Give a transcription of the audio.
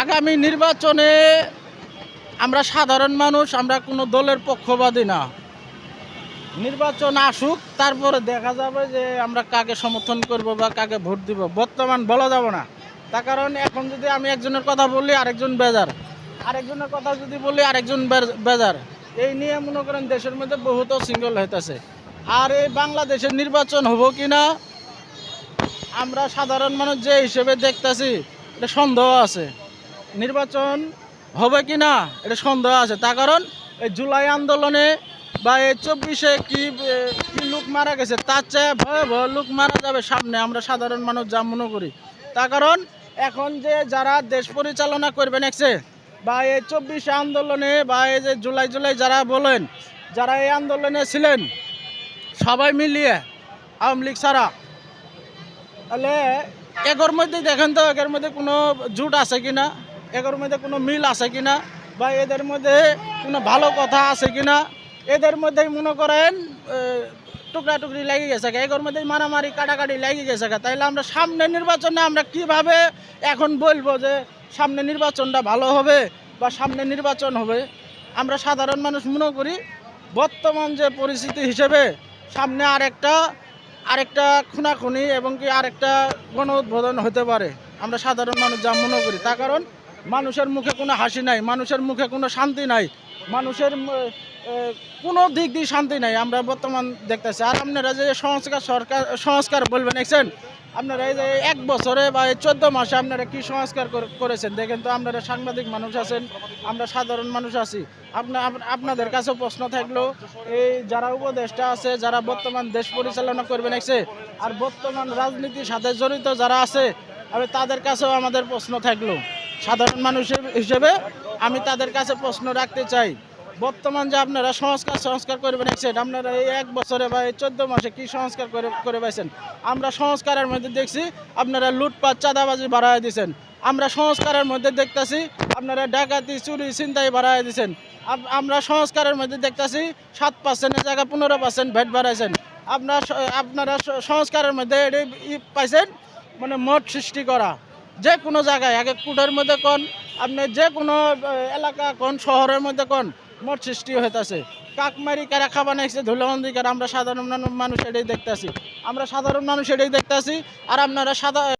আগামী নির্বাচনে আমরা সাধারণ মানুষ, আমরা কোনো দলের পক্ষবাদী না। নির্বাচন আসুক, তারপরে দেখা যাবে যে আমরা কাকে সমর্থন করব বা কাকে ভোট দিব। বর্তমান বলা যাব না। তার কারণ এখন যদি আমি একজনের কথা বলি, আরেকজন বেজার। আরেকজনের কথা যদি বলি, আরেকজন বেজার। এই নিয়ে মনে করেন দেশের মধ্যে বহুত সিঙ্গল হইতেছে। আর এই বাংলাদেশের নির্বাচন হব কি না আমরা সাধারণ মানুষ যে হিসেবে দেখতেছি, এটা সন্দেহ আছে। নির্বাচন হবে কি না, এটা সন্দেহ আছে। তার কারণ, এই জুলাই আন্দোলনে বা এই চব্বিশে কি কি লোক মারা গেছে, তার চেয়ে ভয়াবহ লোক মারা যাবে সামনে, আমরা সাধারণ মানুষ যা মনে করি। তার কারণ, এখন যে যারা দেশ পরিচালনা করবে নেক্সে বা এই চব্বিশে আন্দোলনে বা এই যে জুলাই জুলাই যারা বলেন, যারা এই আন্দোলনে ছিলেন, সবাই মিলিয়ে, আওয়ামী লীগ ছাড়া, তাহলে এগোর মধ্যে দেখেন তো, এগের মধ্যে কোনো জুট আছে কিনা এগোর মধ্যে কোনো মিল আছে কিনা বা এদের মধ্যে কোনো ভালো কথা আছে কিনা এদের মধ্যেই মনে করেন টুকরা টুকরি লেগে গেছে গা। এগোর মধ্যেই মারামারি, কাটাকাটি লেগে গেছে। তাইলে আমরা সামনে নির্বাচনে আমরা কীভাবে এখন বলব যে সামনে নির্বাচনটা ভালো হবে বা সামনে নির্বাচন হবে আমরা সাধারণ মানুষ মনে করি, বর্তমান যে পরিস্থিতি হিসেবে সামনে আরেকটা আরেকটা খুনাখুনি এবং কি আরেকটা গণ উদ্বোধন হতে পারে আমরা সাধারণ মানুষ যা মনে করি তার কারণ মানুষের মুখে কোনো হাসি নাই, মানুষের মুখে কোনো শান্তি নাই, মানুষের কোনো দিক দিয়ে শান্তি নাই। আমরা বর্তমান দেখতেছি। আর আপনারা যে সংস্কার সরকার, সংস্কার বলবেন, দেখছেন? আপনারা এই যে এক বছরে বা এই চোদ্দ মাসে আপনারা কি সংস্কার করেছেন? দেখেন তো আপনারা সাংবাদিক মানুষ আছেন, আমরা সাধারণ মানুষ আছি। আপনা আপনাদের কাছে প্রশ্ন থাকল, এই যারা উপদেষ্টা আছে, যারা বর্তমান দেশ পরিচালনা করবেন এসে আর বর্তমান রাজনীতির সাথে জড়িত যারা আছে আমি তাদের কাছেও আমাদের প্রশ্ন থাকল। সাধারণ মানুষের হিসেবে আমি তাদের কাছে প্রশ্ন রাখতে চাই। বর্তমান যে আপনারা সংস্কার সংস্কার করে এসেছেন আপনারা এই এক বছরে বা এই চোদ্দ মাসে কি সংস্কার করে করে পাইছেন আমরা সংস্কারের মধ্যে দেখছি আপনারা লুটপাট, চাঁদাবাজি বাড়ায় দিয়েছেন আমরা সংস্কারের মধ্যে দেখতেছি আপনারা ডাকাতি, চুরি চিন্তাই বাড়ায় দিয়েছেন আমরা সংস্কারের মধ্যে দেখতেছি সাত পার্সেন্টের জায়গায় পনেরো পার্সেন্ট ভ্যাট বাড়াইছেন। আপনার আপনারা সংস্কারের মধ্যে এটি পাইছেন মানে মঠ সৃষ্টি করা। যে কোনো জায়গায়, এক কুটের মধ্যে কোন, আপনি যে কোনো এলাকা কোন, শহরের মধ্যে কোন মোট সৃষ্টি হইতেছে। কাকমারি কারা খাবার নাইছে ধুলাবন্দি কারা আমরা সাধারণ মানুষ এটাই দেখতেছি। আমরা সাধারণ মানুষ এটাই দেখতেছি, আর আপনারা সাদা